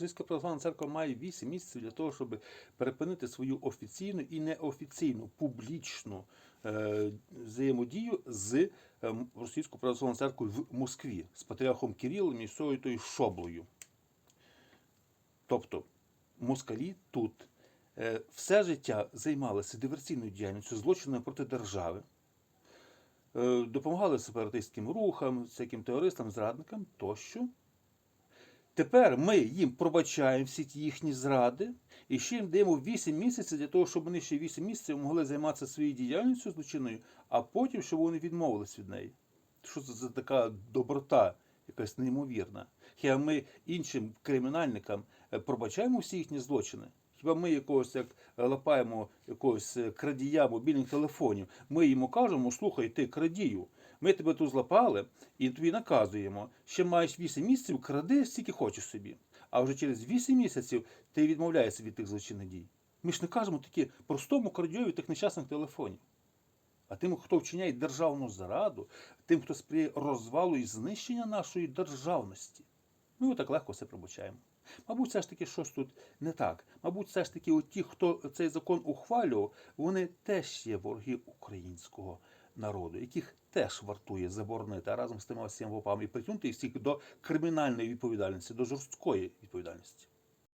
Російська православна церква має 8 місяців для того, щоб перепинити свою офіційну і неофіційну публічну е, взаємодію з е, Російською православною церквою в Москві з патріархом Кирилом і тою шоблою. Тобто москалі тут е, все життя займалися диверсійною діяльністю, злочинами проти держави, допомагали сепаратистським рухам, всяким терористам, зрадникам тощо. Тепер ми їм пробачаємо всі ті їхні зради і ще їм даємо 8 місяців для того, щоб вони ще 8 місяців могли займатися своєю діяльністю злочинною, а потім, щоб вони відмовились від неї. Що це за така доброта, якась неймовірна? Хіба ми іншим кримінальникам е, пробачаємо всі їхні злочини? Хіба ми якогось як е, лапаємо якогось е, крадія мобільних телефонів? Ми йому кажемо, слухай, ти крадію. Ми тебе тут злапали і тобі наказуємо. Ще маєш 8 місяців, кради стільки хочеш собі. А вже через 8 місяців ти відмовляєшся від тих злочинних дій. Ми ж не кажемо такі простому крадіові тих нещасних телефонів. А тим, хто вчиняє державну зраду, тим, хто сприяє розвалу і знищення нашої державності. Ми отак легко все пробачаємо. Мабуть, все ж таки щось тут не так. Мабуть, все ж таки, ті, хто цей закон ухвалював, вони теж є вороги українського народу, яких теж вартує заборонити, а разом з тими всіма вопами і притягнути їх всіх до кримінальної відповідальності, до жорсткої відповідальності.